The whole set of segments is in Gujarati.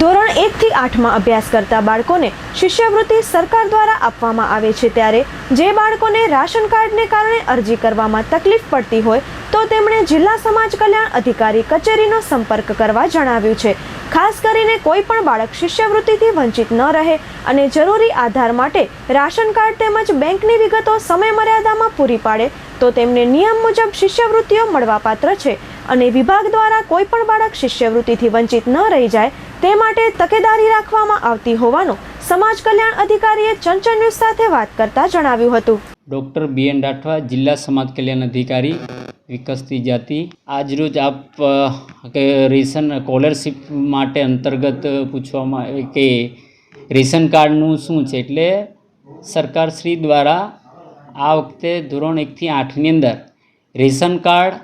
ધોરણ એકથી આઠમાં અભ્યાસ કરતા બાળકોને શિષ્યવૃત્તિ સરકાર દ્વારા આપવામાં આવે છે ત્યારે જે બાળકોને રાશન કાર્ડને કારણે અરજી કરવામાં તકલીફ પડતી હોય તો તેમણે જિલ્લા સમાજ કલ્યાણ અધિકારી કચેરીનો સંપર્ક કરવા જણાવ્યું છે. ખાસ કરીને કોઈ પણ બાળક શિષ્યવૃત્તિથી વંચિત ન રહે અને જરૂરી આધાર માટે રાશન કાર્ડ તેમજ બેંકની વિગતો સમયમર્યાદામાં પૂરી પાડે તો તેમને નિયમ મુજબ શિષ્યવૃત્તિઓ મળવાપાત્ર છે. અને વિભાગ દ્વારા કોઈ પણ બાળક શિષ્યવૃત્તિથી વંચિત ન રહી જાય તે માટે તકેદારી રાખવામાં આવતી હોવાનું સમાજ કલ્યાણ અધિકારીએ ચંચળ ન્યૂઝ સાથે વાત કરતા જણાવ્યું હતું. ડૉક્ટર બી એન રાઠવા, જિલ્લા સમાજ કલ્યાણ અધિકારી, વિકસતી જાતિ. આજરોજ આપ કે રેશન સ્કોલરશીપ માટે અંતર્ગત પૂછવામાં આવે કે રેશન કાર્ડનું શું છે? એટલે સરકારશ્રી દ્વારા આ વખતે ધોરણ એકથી આઠની અંદર રેશન કાર્ડ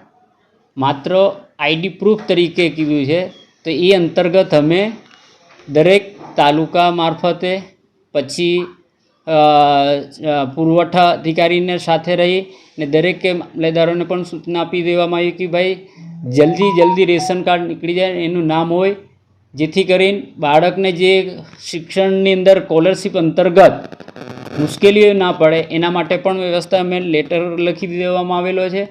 માત્ર આઈડી પ્રૂફ તરીકે કીધું છે. તો એ અંતર્ગત અમે દરેક તાલુકા મારફતે પછી પુરવઠા અધિકારીને સાથે રહી ને દરેક મામલેદારોને પણ સૂચના આપી દેવામાં આવી કે ભાઈ, જલ્દી જલ્દી રેશન કાર્ડ નીકળી જાય એનું નામ હોય. જેથી કરીને બાળકને જે શિક્ષણની અંદર સ્કોલરશીપ અંતર્ગત મુશ્કેલીઓ ના પડે, એના માટે પણ વ્યવસ્થા અમે લેટર લખી દેવામાં આવેલો છે.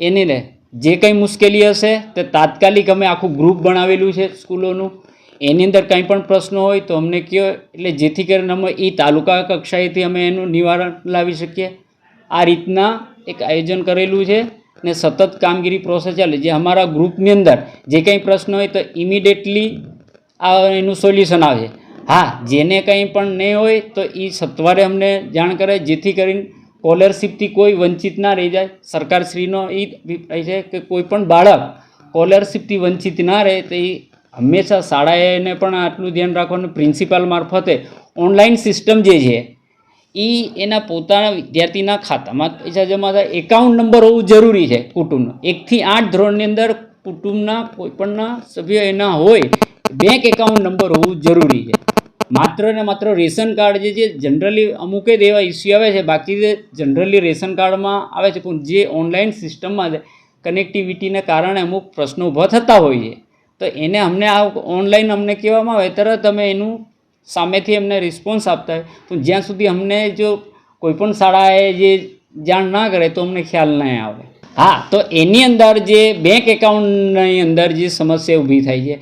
એની જે કંઈ મુશ્કેલી હશે તે તાત્કાલિક અમે આખું ગ્રુપ બનાવેલું છે સ્કૂલોનું. એની અંદર કંઈ પણ પ્રશ્નો હોય તો અમને કહો એટલે જેથી કરીને અમે એ તાલુકા કક્ષાએથી અમે એનું નિવારણ લાવી શકીએ. આ રીતના એક આયોજન કરેલું છે ને સતત કામગીરી પ્રોસેસ ચાલે. જે અમારા ગ્રુપની અંદર જે કંઈ પ્રશ્ન હોય તો ઇમિડિયેટલી આ એનું સોલ્યુશન આવે. હા, જેને કંઈ પણ નહીં હોય તો એ સત્વરે અમને જાણ કરે જેથી કરીને સ્કોલરશીપથી કોઈ વંચિત ના રહી જાય. સરકારશ્રીનો એ અભિપ્રાય છે કે કોઈ પણ બાળક સ્કોલરશીપથી વંચિત ના રહે તો એ હંમેશા શાળાએને પણ આટલું ધ્યાન રાખવાનું પ્રિન્સિપાલ મારફતે ઓનલાઈન સિસ્ટમ જે છે એ એના પોતાના વિદ્યાર્થીના ખાતામાં પૈસા જમા થાય. એકાઉન્ટ નંબર હોવું જરૂરી છે કુટુંબનો. એકથી આઠ ધોરણની અંદર કુટુંબના કોઈપણના સભ્ય એના હોય બેંક એકાઉન્ટ નંબર હોવું જરૂરી છે. માત્ર ને માત્ર રેશન કાર્ડ જે છે જનરલી અમુક જ એવા ઇસ્યુ આવે છે. બાકી જે જનરલી રેશન કાર્ડમાં આવે છે, પણ જે ઓનલાઈન સિસ્ટમમાં કનેક્ટિવિટીને કારણે અમુક પ્રશ્નો ઊભા થતા હોય છે. તો એને અમને આ ઓનલાઈન અમને કહેવામાં આવે, તરત અમે એનું સામેથી અમને રિસ્પોન્સ આપતા હોય. પણ જ્યાં સુધી અમને જો કોઈપણ શાળાએ જે જાણ ના કરે, તો અમને ખ્યાલ નહીં આવે. હા, તો એની અંદર જે બેંક એકાઉન્ટની અંદર જે સમસ્યા ઊભી થાય છે,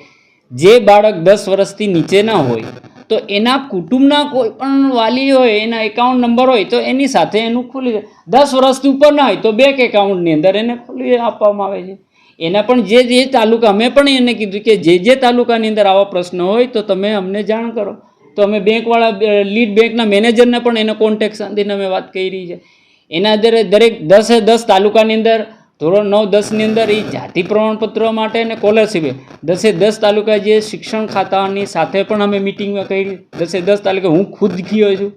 જે બાળક દસ વર્ષથી નીચેના હોય તો એના કુટુંબના કોઈ પણ વાલી હોય, એના એકાઉન્ટ નંબર હોય, તો એની સાથે એનું ખુલી દસ વર્ષથી ઉપર ના હોય, તો બેંક એકાઉન્ટની અંદર એને ખુલી આપવામાં આવે છે. એના પણ જે જે તાલુકા, અમે પણ એને કીધું કે જે જે તાલુકાની અંદર આવા પ્રશ્ન હોય, તો તમે અમને જાણ કરો. તો અમે બેંકવાળા લીડ બેંકના મેનેજરને પણ એને કોન્ટેક્ટ સાંધીને અમે વાત કરી છે. એના અંદર દરેક દસે દસ તાલુકાની અંદર ધોરણ નવ દસની અંદર એ જાતિ પ્રમાણપત્રો માટે અને કોલરશીપે દસે દસ તાલુકા જે શિક્ષણ ખાતાની સાથે પણ અમે મિટિંગમાં કરી. દસે દસ તાલુકા હું ખુદ ગયો છું.